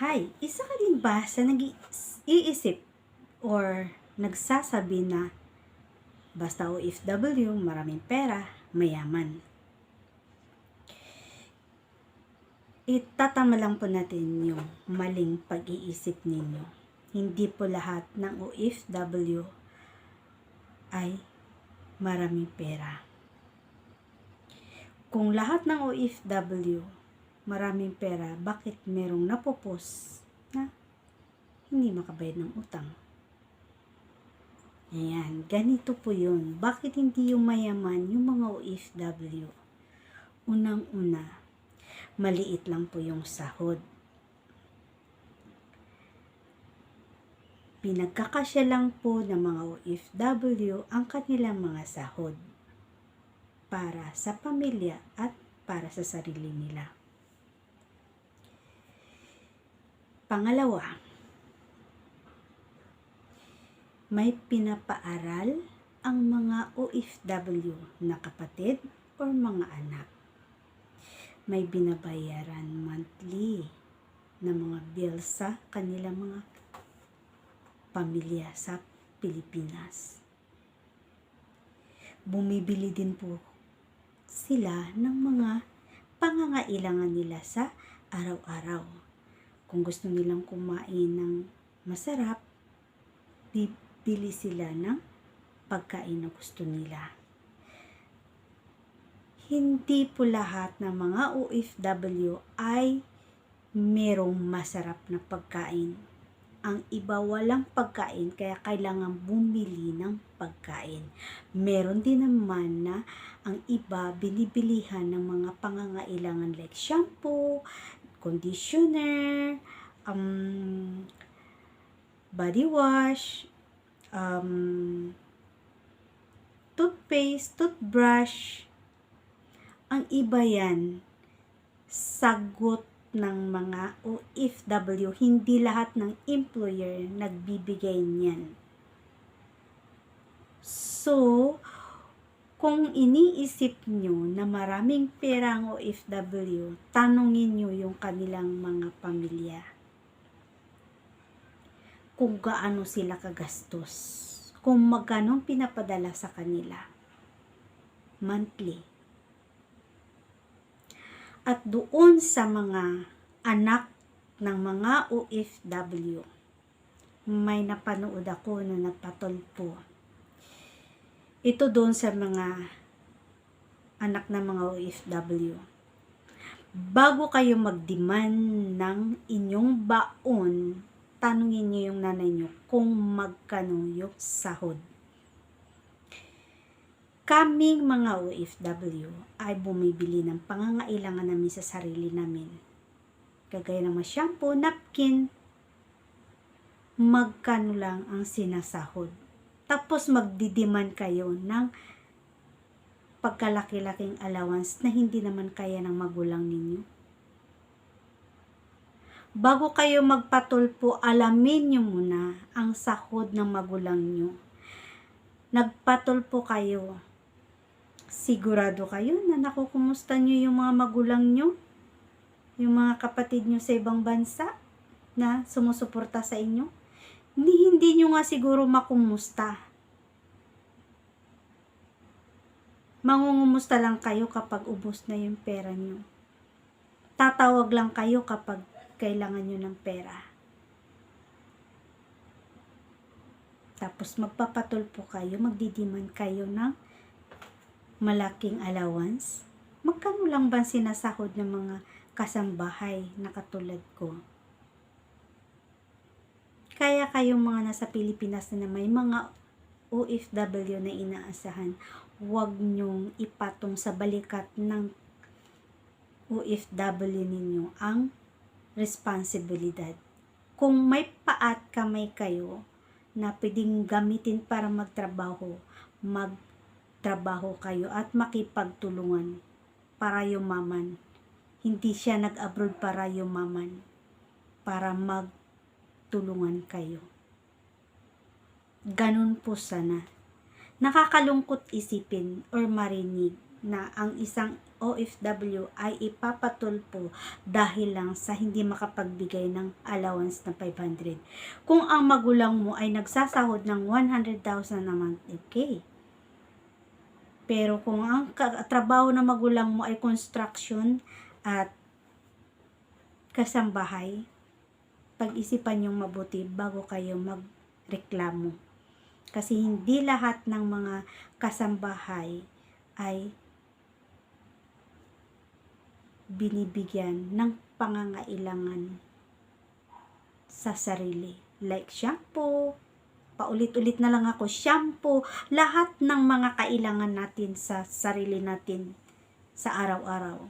Hi, isa ka din ba sa nag-iisip or nagsasabi na basta OFW, maraming pera, mayaman? Itatama lang po natin yung maling pag-iisip ninyo. Hindi po lahat ng OFW ay maraming pera. Kung lahat ng OFW maraming pera, bakit merong napopos na hindi makabayad ng utang? Ayan, ganito po yun. Bakit hindi yung mayaman yung mga OFW? Unang-una, maliit lang po yung sahod. Pinagkakasya lang po ng mga OFW ang kanilang mga sahod para sa pamilya at para sa sarili nila. Pangalawa, may pinapaaral ang mga OFW na kapatid o mga anak. May binabayaran monthly na mga bills sa kanilang mga pamilya sa Pilipinas. Bumibili din po sila ng mga pangangailangan nila sa araw-araw. Kung gusto nilang kumain ng masarap, bibili sila ng pagkain na gusto nila. Hindi po lahat ng mga OFW ay merong masarap na pagkain. Ang iba walang pagkain kaya kailangan bumili ng pagkain. Meron din naman na ang iba binibilihan ng mga pangangailangan like shampoo, conditioner, um, body wash, um, toothpaste, toothbrush. Ang iba yan, sagot ng mga OFW, hindi lahat ng employer nagbibigay niyan. So, kung iniisip nyo na maraming pera ang OFW, tanungin nyo yung kanilang mga pamilya. Kung gaano sila kagastos. Kung magkano pinapadala sa kanila. Monthly. At doon sa mga anak ng mga OFW, may napanood ako na nagpatulpo ito doon sa mga anak ng mga OFW. Bago kayo mag-demand ng inyong baon, tanungin niyo yung nanay niyo kung magkano yung sahod. Kaming mga OFW ay bumibili ng pangangailangan namin sa sarili namin. Kagaya ng mga shampoo, napkin, magkano lang ang sinasahod tapos magdidiman kayo ng pagkalaki-laking allowance na hindi naman kaya ng magulang ninyo. Bago kayo magpatulpo, alamin nyo muna ang sahod ng magulang nyo. Nagpatulpo kayo. Sigurado kayo na nakukumusta nyo yung mga magulang nyo? Yung mga kapatid nyo sa ibang bansa na sumusuporta sa inyo? Hindi, hindi nyo nga siguro makumusta. Mangungumusta lang kayo kapag ubos na yung pera nyo. Tatawag lang kayo kapag kailangan nyo ng pera. Tapos magpapatulpo kayo, magdidiman kayo ng malaking allowance. Magkano lang ba sinasahod ng mga kasambahay na katulad ko? Kaya kayong mga nasa Pilipinas na may mga OFW na inaasahan, huwag nyong ipatong sa balikat ng OFW ninyo ang responsibilidad. Kung may paat kamay kayo na pwedeng gamitin para magtrabaho, magtrabaho kayo at makipagtulungan para yumaman. Hindi siya nag-abroad para yumaman, para mag tulungan kayo. Ganun po sana. Nakakalungkot isipin or marinig na ang isang OFW ay ipapatulpo dahil lang sa hindi makapagbigay ng allowance na 500. Kung ang magulang mo ay nagsasahod ng 100,000 a month, okay. Pero kung ang trabaho na magulang mo ay construction at kasambahay, pag-isipan yung mabuti bago kayo magreklamo. Kasi hindi lahat ng mga kasambahay ay binibigyan ng pangangailangan sa sarili. Like shampoo, paulit-ulit na lang ako, shampoo, lahat ng mga kailangan natin sa sarili natin sa araw-araw.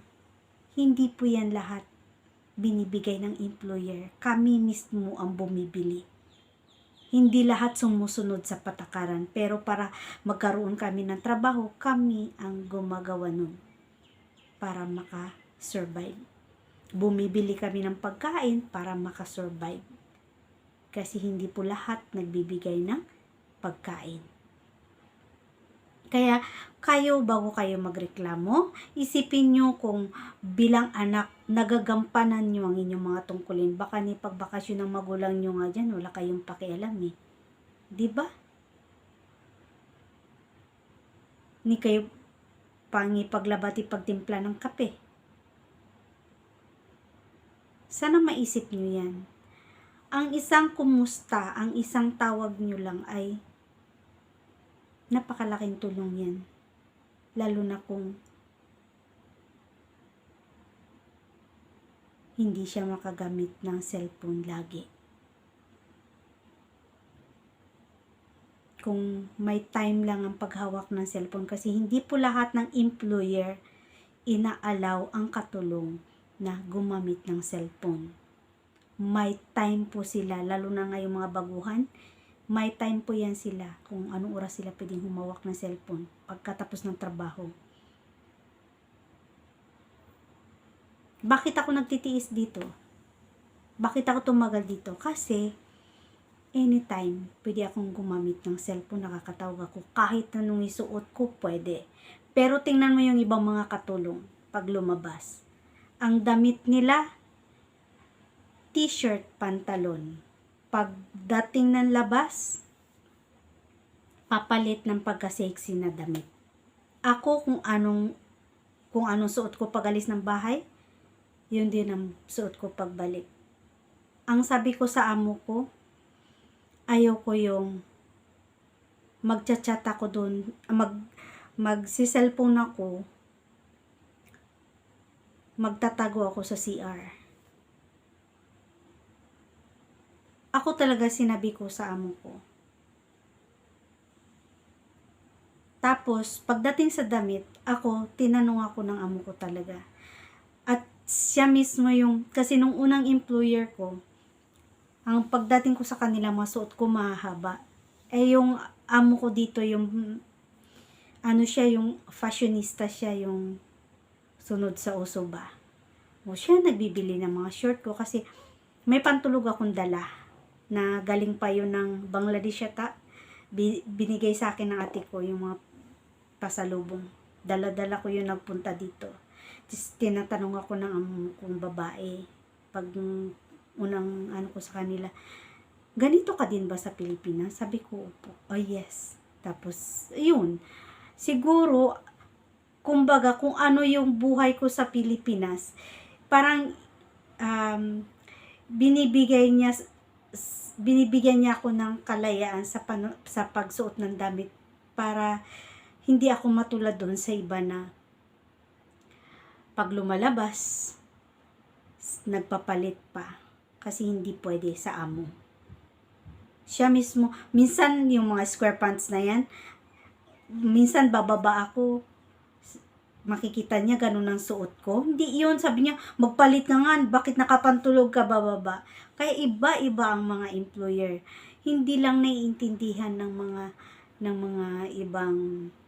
Hindi po yan lahat binibigay ng employer. Kami mismo ang bumibili. Hindi lahat sumusunod sa patakaran, pero para magkaroon kami ng trabaho, kami ang gumagawa nun para maka-survive. Bumibili kami ng pagkain para maka-survive. Kasi hindi po lahat nagbibigay ng pagkain. Kaya kayo bago kayo magreklamo, isipin nyo kung bilang anak nagagampanan nyo ang inyong mga tungkulin. Baka ni pagbakasyon ng magulang nyo nga dyan, wala kayong pakialam eh. Ba? Ni kayo pangi paglabati pagtimpla ng kape. Sana maisip nyo yan. Ang isang kumusta, ang isang tawag nyo lang ay napakalaking tulong yan. Lalo na kung hindi siya makagamit ng cellphone lagi. Kung may time lang ang paghawak ng cellphone kasi hindi po lahat ng employer inaalaw ang katulong na gumamit ng cellphone. May time po sila, lalo na ngayong mga baguhan, may time po yan sila kung anong oras sila pwedeng humawak ng cellphone pagkatapos ng trabaho. Bakit ako nagtitiis dito? Bakit ako tumagal dito? Kasi, anytime, pwede akong gumamit ng cellphone, nakakatawag ako. Kahit anong isuot ko, pwede. Pero tingnan mo yung ibang mga katulong pag lumabas. Ang damit nila, t-shirt, pantalon. Pagdating ng labas, papalit ng pagka-sexy na damit. Ako kung anong kung anong suot ko pag alis ng bahay, yun din ang suot ko pagbalik. Ang sabi ko sa amo ko, ayaw ko yung magchat-chat ako doon, mag magsi-cellphone ako, magtatago ako sa CR. Ako talaga sinabi ko sa amo ko. Tapos, pagdating sa damit, ako, tinanong ako ng amo ko talaga. At siya mismo yung, kasi nung unang employer ko, ang pagdating ko sa kanila, masuot ko mahaba. Eh, yung amo ko dito, yung, ano siya, yung fashionista siya, yung sunod sa uso ba. O siya nagbibili ng mga short ko kasi may pantulog akong dala na galing pa yun ng Bangladesh yata. Bi- binigay sa akin ng ate ko yung mga pasalubong. Dala-dala ko yun nagpunta dito. Tapos tinatanong ako ng amo kong babae pag unang ano ko sa kanila, ganito ka din ba sa Pilipinas? Sabi ko, opo. Oh, yes. Tapos, yun. Siguro, kumbaga, kung ano yung buhay ko sa Pilipinas, parang um, binibigay niya binibigyan niya ako ng kalayaan sa pano, sa pagsuot ng damit para hindi ako matulad doon sa iba na pag lumalabas nagpapalit pa kasi hindi pwede sa amo. Siya mismo, minsan yung mga square pants na yan, minsan bababa ako, makikita niya ganun ang suot ko. Hindi yun, sabi niya, magpalit ka nga, bakit nakapantulog ka bababa? Kaya iba-iba ang mga employer. Hindi lang naiintindihan ng mga ng mga ibang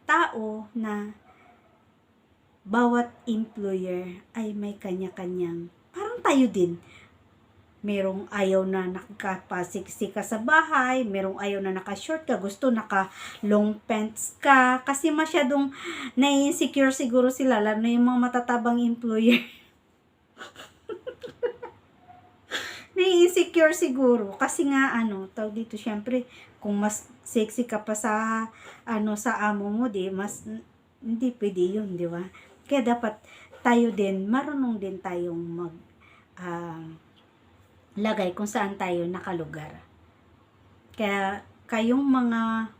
tao na bawat employer ay may kanya-kanyang, parang tayo din, merong ayaw na nakapasiksik ka sa bahay, merong ayaw na naka-short ka, gusto naka long pants ka, kasi masyadong na-insecure siguro sila, lalo yung mga matatabang employer. na-insecure siguro, kasi nga ano, tawag dito, syempre, kung mas sexy ka pa sa, ano, sa amo mo, di, mas, hindi pwede yun, di ba? Kaya dapat, tayo din, marunong din tayong mag, ah, lagay kung saan tayo nakalugar. Kaya kayong mga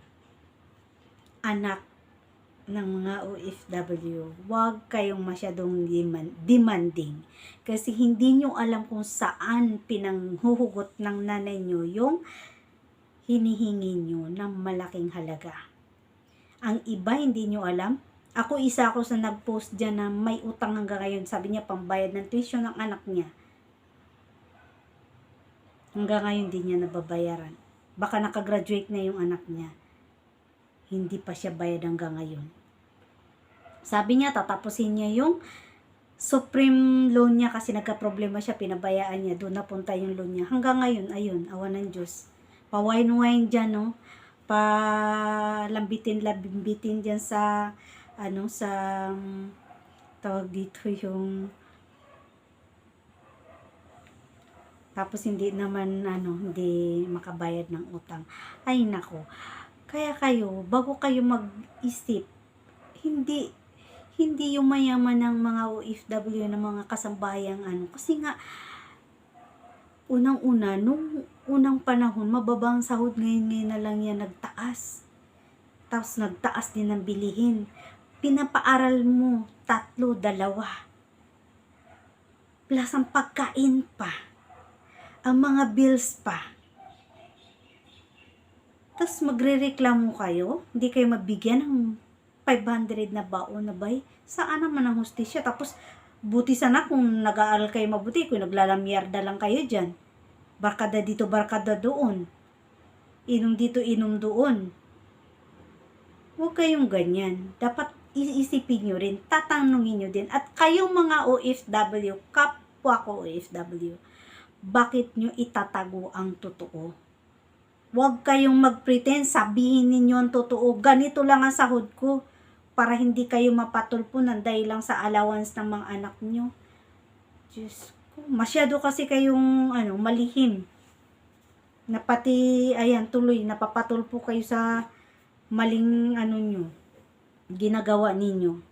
anak ng mga OFW, huwag kayong masyadong demand, demanding. Kasi hindi nyo alam kung saan pinanghuhugot ng nanay nyo yung hinihingi nyo ng malaking halaga. Ang iba hindi nyo alam. Ako isa ako sa nag-post dyan na may utang hanggang ngayon. Sabi niya pambayad ng tuition ng anak niya hanggang ngayon di niya nababayaran. Baka nakagraduate na yung anak niya. Hindi pa siya bayad hanggang ngayon. Sabi niya, tatapusin niya yung supreme loan niya kasi nagka-problema siya, pinabayaan niya, doon napunta yung loan niya. Hanggang ngayon, ayun, awa ng Diyos. Pa-wine-wine dyan, no? Pa-lambitin-lambitin dyan sa, ano, sa, um, tawag dito yung, tapos hindi naman ano hindi makabayad ng utang. Ay nako. Kaya kayo bago kayo mag-isip hindi hindi yung mayaman ng mga OFW ng mga kasambayang ano. Kasi nga unang-una nung unang panahon mababang sahod ngayon ngayon na lang yan nagtaas. Tapos nagtaas din ng bilihin. Pinapaaral mo tatlo dalawa. Plus ang pagkain pa ang mga bills pa. Tapos magre-reklamo kayo, hindi kayo mabigyan ng 500 na baon na bay. Saan naman ang hustisya? Tapos, buti sana kung nag-aaral kayo mabuti, kung naglalamyarda lang kayo dyan. Barkada dito, barkada doon. Inom dito, inom doon. Huwag kayong ganyan. Dapat iisipin nyo rin, tatanungin nyo din. At kayong mga OFW, kapwa ko OFW, bakit nyo itatago ang totoo? Huwag kayong mag-pretend, sabihin ninyo ang totoo. Ganito lang ang sahod ko para hindi kayo mapatulpunan dahil lang sa allowance ng mga anak nyo. Diyos ko, masyado kasi kayong ano, malihim. Na pati, ayan, tuloy, napapatulpo kayo sa maling ano nyo, ginagawa ninyo.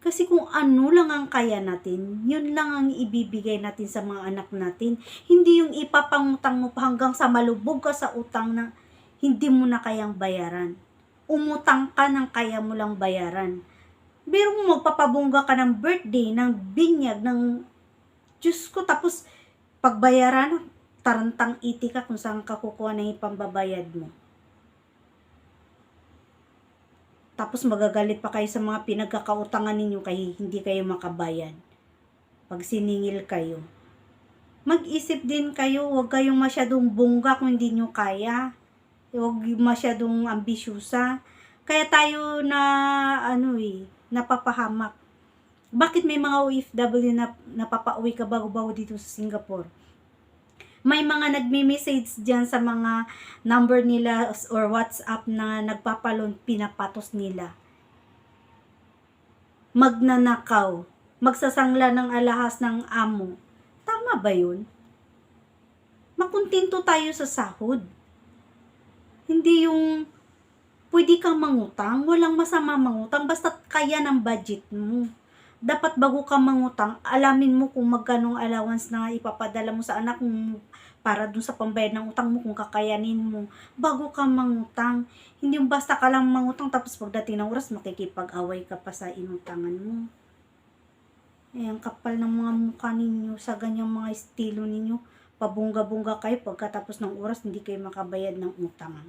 Kasi kung ano lang ang kaya natin, yun lang ang ibibigay natin sa mga anak natin. Hindi yung ipapangutang mo pa hanggang sa malubog ka sa utang na hindi mo na kayang bayaran. Umutang ka ng kaya mo lang bayaran. Pero mo, papabungga ka ng birthday, ng binyag, ng Diyos ko, tapos pagbayaran, tarantang iti ka kung saan ka kukuha ng ipambabayad mo. Tapos magagalit pa kayo sa mga pinagkakautangan ninyo kaya hindi kayo makabayad. Pag siningil kayo. Mag-isip din kayo, huwag kayong masyadong bongga kung hindi nyo kaya. Huwag masyadong ambisyusa. Kaya tayo na, ano eh, napapahamak. Bakit may mga OFW na napapauwi ka bago-bago dito sa Singapore? May mga nagme-message diyan sa mga number nila or WhatsApp na nagpapalon, pinapatos nila. Magnanakaw, magsasangla ng alahas ng amo. Tama ba yun? Makuntinto tayo sa sahod. Hindi yung pwede kang mangutang, walang masama mangutang, basta kaya ng budget mo dapat bago ka mangutang, alamin mo kung magkano allowance na ipapadala mo sa anak mo para dun sa pambayad ng utang mo kung kakayanin mo. Bago ka mangutang, hindi yung basta ka lang mangutang tapos pagdating ng oras makikipag-away ka pa sa inutangan mo. Eh, ang kapal ng mga mukha ninyo sa ganyang mga estilo ninyo. Pabungga-bungga kayo pagkatapos ng oras hindi kayo makabayad ng utangan.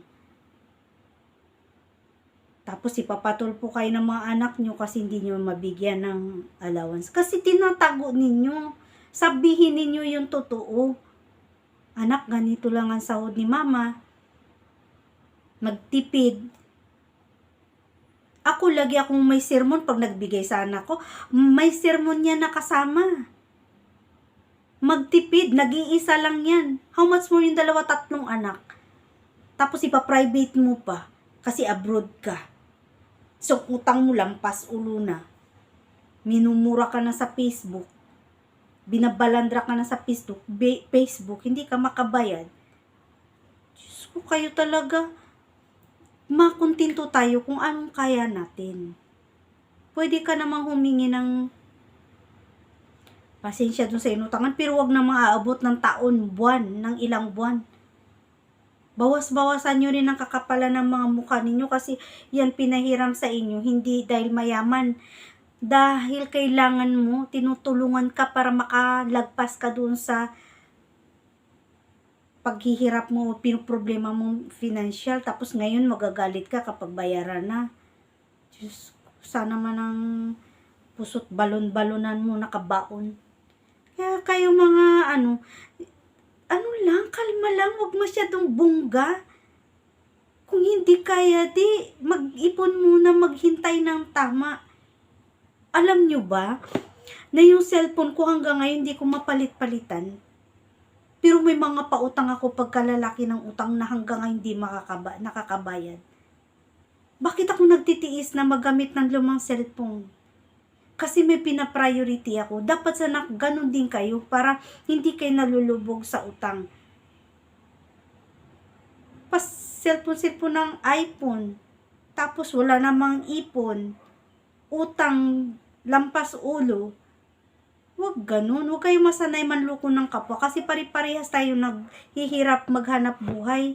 Tapos ipapatulpo kayo ng mga anak nyo kasi hindi nyo mabigyan ng allowance. Kasi tinatago ninyo. Sabihin ninyo yung totoo. Anak, ganito lang ang sahod ni mama. Magtipid. Ako lagi akong may sermon pag nagbigay sa anak ko. May sermon niya nakasama. Magtipid, nag-iisa lang yan. How much more yung dalawa, tatlong anak? Tapos ipa-private mo pa kasi abroad ka. So, utang mo lampas ulo na. Minumura ka na sa Facebook. Binabalandra ka na sa Facebook. Be- Facebook, hindi ka makabayad. Diyos ko, kayo talaga. Makuntinto tayo kung anong kaya natin. Pwede ka namang humingi ng pasensya dun sa inutangan, pero wag na maaabot ng taon, buwan, ng ilang buwan. Bawas-bawasan nyo rin ang kakapalan ng mga mukha ninyo kasi yan pinahiram sa inyo, hindi dahil mayaman. Dahil kailangan mo, tinutulungan ka para makalagpas ka doon sa paghihirap mo, pinoproblema mo financial, tapos ngayon magagalit ka kapag bayaran na. Diyos, sana man ang pusot balon-balonan mo nakabaon. Kaya kayo mga ano, ano lang, kalma lang, huwag masyadong bungga. Kung hindi kaya, di mag-ipon muna, maghintay ng tama. Alam nyo ba, na yung cellphone ko hanggang ngayon hindi ko mapalit-palitan. Pero may mga pautang ako pagkalalaki ng utang na hanggang ngayon hindi makakaba, nakakabayad. Bakit ako nagtitiis na magamit ng lumang cellphone? Kasi may pina-priority ako. Dapat sana ganun din kayo para hindi kayo nalulubog sa utang. Pas cellphone-cellphone ng iPhone. Tapos wala namang ipon. Utang lampas ulo. Huwag ganun. Huwag kayo masanay manluko ng kapwa. Kasi pari-parehas tayo naghihirap maghanap buhay.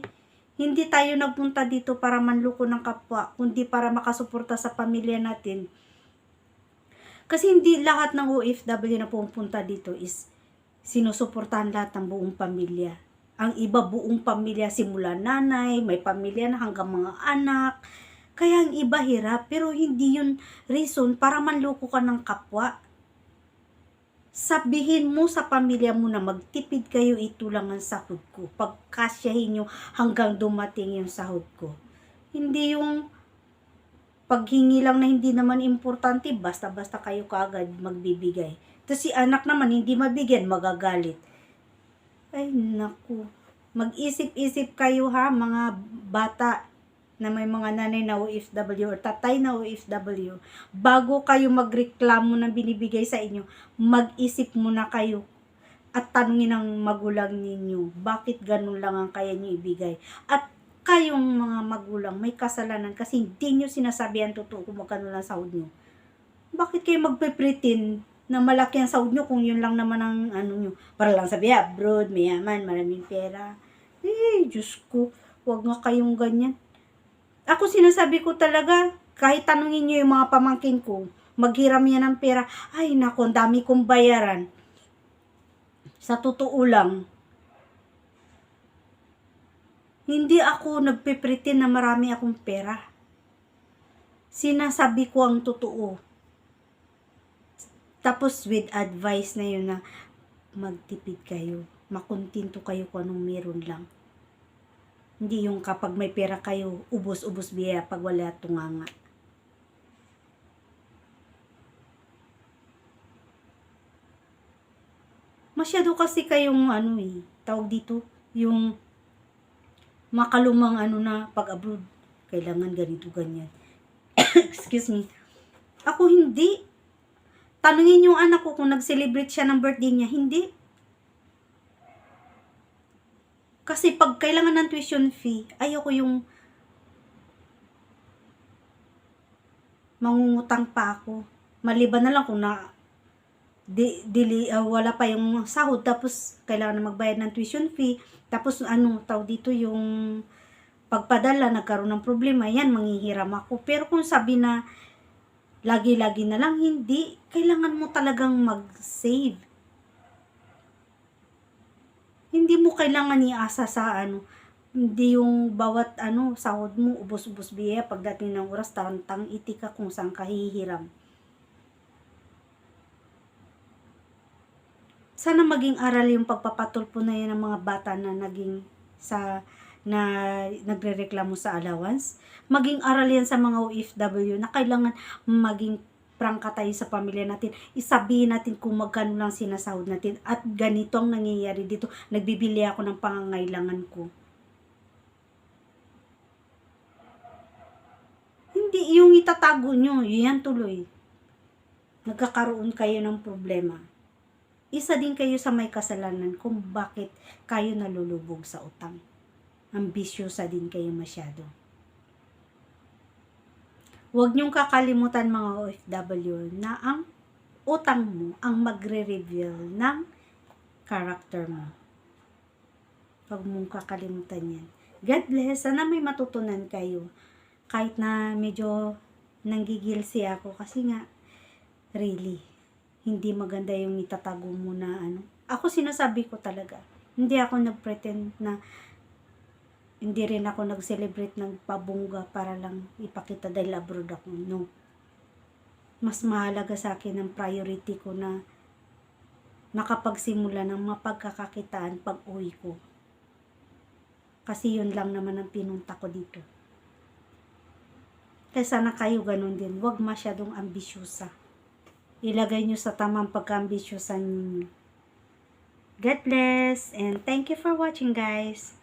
Hindi tayo nagpunta dito para manluko ng kapwa, kundi para makasuporta sa pamilya natin. Kasi hindi lahat ng OFW na pumunta dito is sinusuportahan lahat ng buong pamilya. Ang iba buong pamilya simula nanay, may pamilya na hanggang mga anak. Kaya ang iba hirap, pero hindi yun reason para manloko ka ng kapwa. Sabihin mo sa pamilya mo na magtipid kayo, ito lang ang sahod ko. Pagkasyahin nyo hanggang dumating yung sahod ko. Hindi yung paghingi lang na hindi naman importante, basta-basta kayo kaagad magbibigay. Tapos si anak naman, hindi mabigyan, magagalit. Ay, naku. Mag-isip-isip kayo ha, mga bata na may mga nanay na OFW or tatay na OFW. Bago kayo magreklamo ng binibigay sa inyo, mag-isip muna kayo at tanungin ang magulang ninyo, bakit ganun lang ang kaya nyo ibigay? At kayong mga magulang may kasalanan kasi hindi nyo sinasabi ang totoo kung magkano lang sahod nyo. Bakit kayo magpe-pretend na malaki ang sahod nyo kung yun lang naman ang ano nyo? Para lang sabi, abroad, mayaman, maraming pera. Eh, Diyos ko, wag nga kayong ganyan. Ako sinasabi ko talaga, kahit tanungin nyo yung mga pamangkin ko, maghiram yan ng pera, ay nako, ang dami kong bayaran. Sa totoo lang, hindi ako nagpipretend na marami akong pera. Sinasabi ko ang totoo. Tapos with advice na yun na magtipid kayo. Makuntinto kayo kung anong meron lang. Hindi yung kapag may pera kayo, ubos-ubos biya pag wala tunganga. Masyado kasi kayong ano eh, tawag dito, yung makalumang ano na pag abroad kailangan ganito ganyan. Excuse me. Ako hindi. Tanungin yung anak ko kung nag-celebrate siya ng birthday niya hindi. Kasi pag kailangan ng tuition fee ayoko yung mangungutang pa ako. Maliban na lang kung na di, dili, uh, wala pa yung sahod. Tapos kailangan na magbayad ng tuition fee. Tapos ano tao dito yung pagpadala nagkaroon ng problema. Yan manghihiram ako. Pero kung sabi na lagi-lagi na lang hindi. Kailangan mo talagang mag-save. Hindi mo kailangan iasa sa ano hindi yung bawat ano sahod mo ubos-ubos. Biya pagdating ng oras tang iti ka kung saan ka hihiram sana maging aral yung pagpapatulpo na yan ng mga bata na naging sa na nagrereklamo sa allowance. Maging aral yan sa mga OFW na kailangan maging prangka tayo sa pamilya natin, isabihin natin kung magkano lang sinasahod natin at ganito ang nangyayari dito. Nagbibili ako ng pangangailangan ko. Hindi, yung itatago nyo, yan tuloy. Nagkakaroon kayo ng problema. Isa din kayo sa may kasalanan kung bakit kayo nalulubog sa utang. Ambisyosa din kayo masyado. Huwag niyong kakalimutan mga OFW na ang utang mo ang magre-reveal ng character mo. Huwag mong kakalimutan yan. God bless. Sana may matutunan kayo. Kahit na medyo nanggigilsi ako kasi nga, really, hindi maganda yung itatago mo na ano. Ako sinasabi ko talaga. Hindi ako nag-pretend na hindi rin ako nag-celebrate ng pabungga para lang ipakita dahil abroad ako. No. Mas mahalaga sa akin ang priority ko na makapagsimula ng mapagkakakitaan pag uwi ko. Kasi yun lang naman ang pinunta ko dito. Kaya sana kayo ganun din. Huwag masyadong ambisyosa. Ilagay nyo sa tamang pagka-ambisyosa ninyo. God bless and thank you for watching guys.